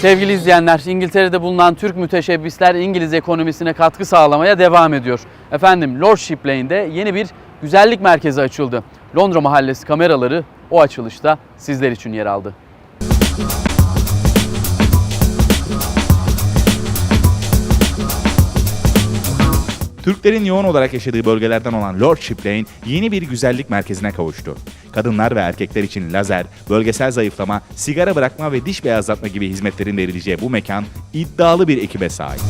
Sevgili izleyenler, İngiltere'de bulunan Türk müteşebbisler İngiliz ekonomisine katkı sağlamaya devam ediyor. Efendim Lordship Lane'de yeni bir güzellik merkezi açıldı. Londra Mahallesi kameraları o açılışta sizler için yer aldı. Türklerin yoğun olarak yaşadığı bölgelerden olan Lordship Lane yeni bir güzellik merkezine kavuştu. Kadınlar ve erkekler için lazer, bölgesel zayıflama, sigara bırakma ve diş beyazlatma gibi hizmetlerin verileceği bu mekan iddialı bir ekibe sahip.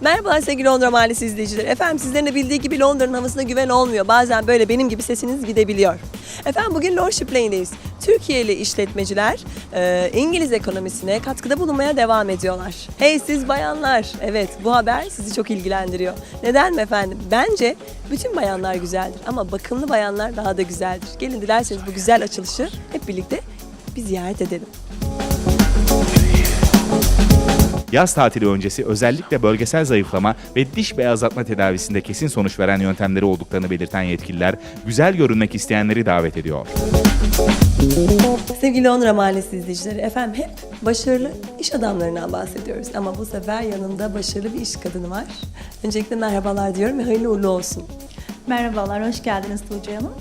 Merhaba sevgili Londra Mahallesi izleyicileri. Efendim sizlerin de bildiği gibi Londra'nın havasına güven olmuyor. Bazen böyle benim gibi sesiniz gidebiliyor. Efendim bugün Lordship Lane'deyiz. Türkiye'li işletmeciler e, İngiliz ekonomisine katkıda bulunmaya devam ediyorlar. Hey siz bayanlar. Evet bu haber sizi çok ilgilendiriyor. Neden mi efendim? Bence bütün bayanlar güzeldir ama bakımlı bayanlar daha da güzeldir. Gelin dilerseniz bu güzel açılışı hep birlikte bir ziyaret edelim. Yaz tatili öncesi özellikle bölgesel zayıflama ve diş beyazlatma tedavisinde kesin sonuç veren yöntemleri olduklarını belirten yetkililer, güzel görünmek isteyenleri davet ediyor. Sevgili Londra Mahallesi izleyicileri, efendim hep başarılı iş adamlarından bahsediyoruz. Ama bu sefer yanımda başarılı bir iş kadını var. Öncelikle merhabalar diyorum ve hayırlı uğurlu olsun. Merhabalar, hoş geldiniz Tuğçe Hanım.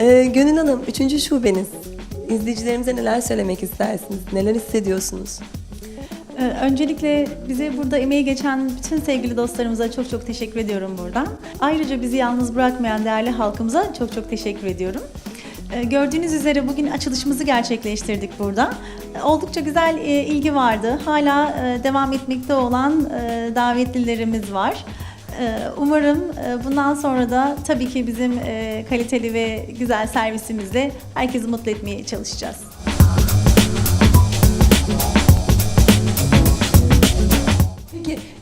Ee, Gönül Hanım, üçüncü şubeniz. İzleyicilerimize neler söylemek istersiniz? Neler hissediyorsunuz? Ee, Öncelikle bize burada emeği geçen bütün sevgili dostlarımıza çok çok teşekkür ediyorum buradan. Ayrıca bizi yalnız bırakmayan değerli halkımıza çok çok teşekkür ediyorum. Ee, Gördüğünüz üzere bugün açılışımızı gerçekleştirdik burada. Ee, Oldukça güzel e, ilgi vardı. Hala e, devam etmekte olan e, davetlilerimiz var. Umarım bundan sonra da tabii ki bizim kaliteli ve güzel servisimizle herkesi mutlu etmeye çalışacağız.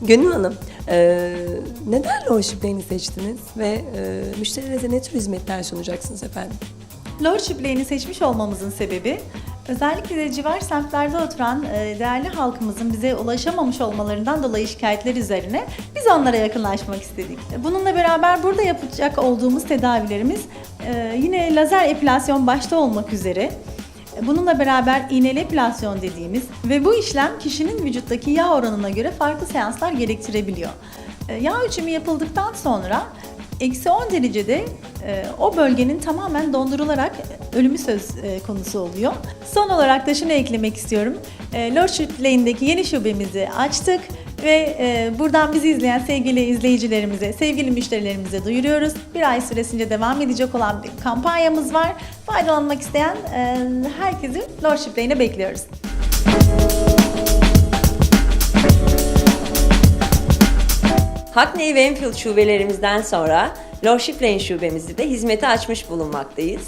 Gönül Hanım, e, neden Lordship Lane'i seçtiniz ve e, müşterilerinize ne tür hizmetler sunacaksınız efendim? Lordship Lane'i seçmiş olmamızın sebebi özellikle de civar semtlerde oturan e, değerli halkımızın bize ulaşamamış olmalarından dolayı şikayetler üzerine biz onlara yakınlaşmak istedik. Bununla beraber burada yapacak olduğumuz tedavilerimiz e, yine lazer epilasyon başta olmak üzere Bununla beraber iğneli epilasyon dediğimiz ve bu işlem kişinin vücuttaki yağ oranına göre farklı seanslar gerektirebiliyor. E, Yağ ölçümü yapıldıktan sonra eksi 10 derecede e, o bölgenin tamamen dondurularak ölümü söz e, konusu oluyor. Son olarak da şunu eklemek istiyorum. Lordship Lane'deki yeni şubemizi açtık ve e, buradan bizi izleyen sevgili izleyicilerimize, sevgili müşterilerimize duyuruyoruz. Bir ay süresince devam edecek olan bir kampanyamız var. Faydalanmak isteyen e, herkesi Lordship Lane'e bekliyoruz. Hackney ve Enfield şubelerimizden sonra Lordship Lane şubemizi de hizmete açmış bulunmaktayız.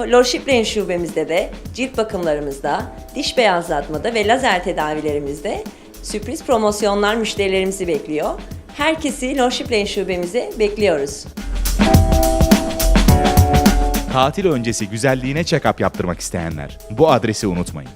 Lordship Lane şubemizde de cilt bakımlarımızda, diş beyazlatmada ve lazer tedavilerimizde sürpriz promosyonlar müşterilerimizi bekliyor. Herkesi Lordship Lane şubemize bekliyoruz. Tatil öncesi güzelliğine check-up yaptırmak isteyenler bu adresi unutmayın.